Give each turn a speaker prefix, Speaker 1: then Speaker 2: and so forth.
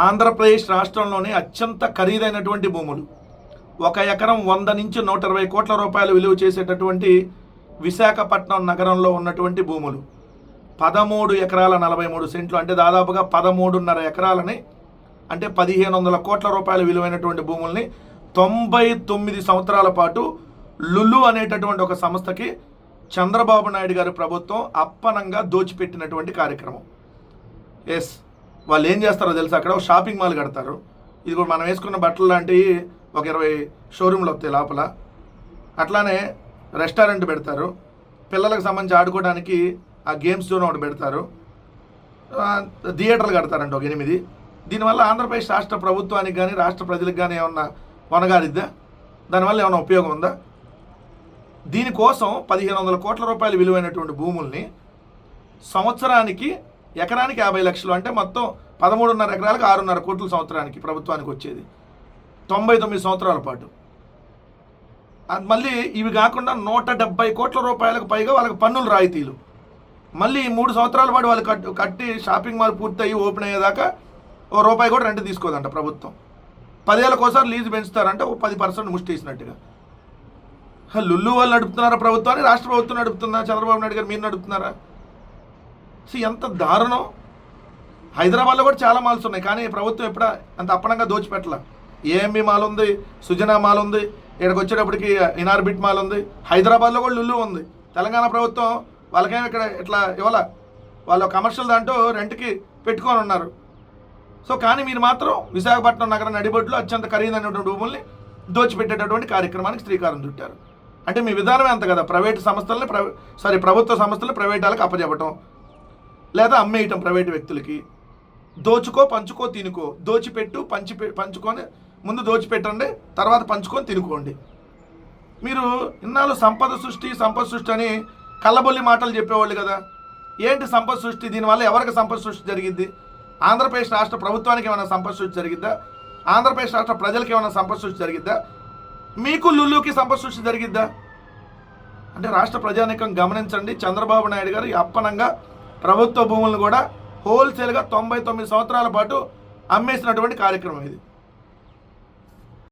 Speaker 1: ఆంధ్రప్రదేశ్ రాష్ట్రంలోని అత్యంత ఖరీదైనటువంటి భూములు. ఒక ఎకరం వంద నుంచి నూట ఇరవై కోట్ల రూపాయలు విలువ చేసేటటువంటి విశాఖపట్నం నగరంలో ఉన్నటువంటి భూములు. పదమూడు ఎకరాల నలభై మూడు సెంట్లు అంటే దాదాపుగా పదమూడున్నర ఎకరాలని అంటే పదిహేను వందల కోట్ల రూపాయల విలువైనటువంటి భూముల్ని తొంభై తొమ్మిది సంవత్సరాల పాటు లుల్లు అనేటటువంటి ఒక సంస్థకి చంద్రబాబు నాయుడు గారి ప్రభుత్వం అప్పనంగా దోచిపెట్టినటువంటి కార్యక్రమం. ఎస్. వాళ్ళు ఏం చేస్తారో తెలుసు? అక్కడ ఒక షాపింగ్ మాల్ కడతారు. ఇది కూడా మనం వేసుకున్న బట్టలు లాంటివి ఒక ఇరవై షోరూమ్లు వస్తాయి లోపల. అట్లానే రెస్టారెంట్ పెడతారు. పిల్లలకు సంబంధించి ఆడుకోవడానికి ఆ గేమ్స్ జోన్ ఒకటి పెడతారు. థియేటర్లు కడతారంట ఒక ఎనిమిది. దీనివల్ల ఆంధ్రప్రదేశ్ రాష్ట్ర ప్రభుత్వానికి కానీ రాష్ట్ర ప్రజలకు కానీ ఏమన్నా వనగాలిద్దా దానివల్ల ఏమైనా ఉపయోగం ఉందా? దీనికోసం పదిహేను వందల కోట్ల రూపాయలు విలువైనటువంటి భూముల్ని సంవత్సరానికి ఎకరానికి యాభై లక్షలు అంటే మొత్తం పదమూడున్నర ఎకరాలకు ఆరున్నర కోట్ల సంవత్సరానికి ప్రభుత్వానికి వచ్చేది. తొంభై తొమ్మిది సంవత్సరాల పాటు. మళ్ళీ ఇవి కాకుండా నూట డెబ్బై కోట్ల రూపాయలకు పైగా వాళ్ళకి పన్నులు రాయితీలు. మళ్ళీ మూడు సంవత్సరాల పాటు వాళ్ళు కట్టి కట్టి షాపింగ్ మాల్ పూర్తయి ఓపెన్ అయ్యేదాకా ఓ రూపాయి కూడా రెంట్ తీసుకోదంట ప్రభుత్వం. పదేళ్ళకోసారి లీజు పెంచుతారంటే ఓ పది పర్సెంట్ ముష్టేసినట్టుగా హ, లుల్లు వాళ్ళు నడుపుతున్నారా ప్రభుత్వాన్ని? రాష్ట్ర ప్రభుత్వం నడుపుతుందా? చంద్రబాబు నాయుడు గారు మీరు నడుపుతున్నారా? సో ఎంత దారుణం. హైదరాబాద్లో కూడా చాలా మాల్స్ ఉన్నాయి కానీ ప్రభుత్వం ఎప్పుడ అంత అప్పనంగా దోచిపెట్టల. ఏఎంబి మాల్ ఉంది సుజనా మాల్ ఉంది ఇక్కడికి వచ్చేటప్పటికి ఇనార్బిట్ మాల్ ఉంది హైదరాబాద్లో కూడా లుల్లు ఉంది. తెలంగాణ ప్రభుత్వం వాళ్ళకేం ఇక్కడ ఇట్లా ఇవ్వాల? వాళ్ళు కమర్షియల్ దాంట్లో రెంట్కి పెట్టుకొని ఉన్నారు. సో కానీ మీరు మాత్రం విశాఖపట్నం నగరం నడిబొడ్లో అత్యంత ఖరీదైనటువంటి భూముల్ని దోచిపెట్టేటటువంటి కార్యక్రమానికి శ్రీకారం చుట్టారు. అంటే మీ విధానమే అంత కదా ప్రైవేట్ సంస్థలని ప్రైవే సారీ ప్రభుత్వ సంస్థలు ప్రైవేట్ వాళ్ళకి అప్పచెప్పటం లేదా అమ్మేయటం ప్రైవేట్ వ్యక్తులకి. దోచుకో పంచుకో తినుకో. దోచిపెట్టు పంచి పంచుకొని ముందు దోచిపెట్టండి తర్వాత పంచుకొని తినుకోండి. మీరు ఇన్నాళ్ళు సంపద సృష్టి సంపద సృష్టి అని కళ్ళబొల్లి మాటలు చెప్పేవాళ్ళు కదా. ఏంటి సంపద సృష్టి? దీనివల్ల ఎవరికి సంపద సృష్టి జరిగింది ఆంధ్రప్రదేశ్ రాష్ట్ర ప్రభుత్వానికి ఏమైనా సంపద సృష్టి జరిగిద్దా? ఆంధ్రప్రదేశ్ రాష్ట్ర ప్రజలకు ఏమైనా సంపద సృష్టి జరిగిద్దా? మీకు లుల్లుకి సంపద సృష్టి జరిగిద్దా? అంటే రాష్ట్ర ప్రజానికం గమనించండి. చంద్రబాబు నాయుడు గారు అప్పనంగా ప్రభుత్వ భూములను కూడా హోల్సేల్గా తొంభై తొమ్మిది సంవత్సరాల పాటు అమ్మేసినటువంటి కార్యక్రమం ఇది.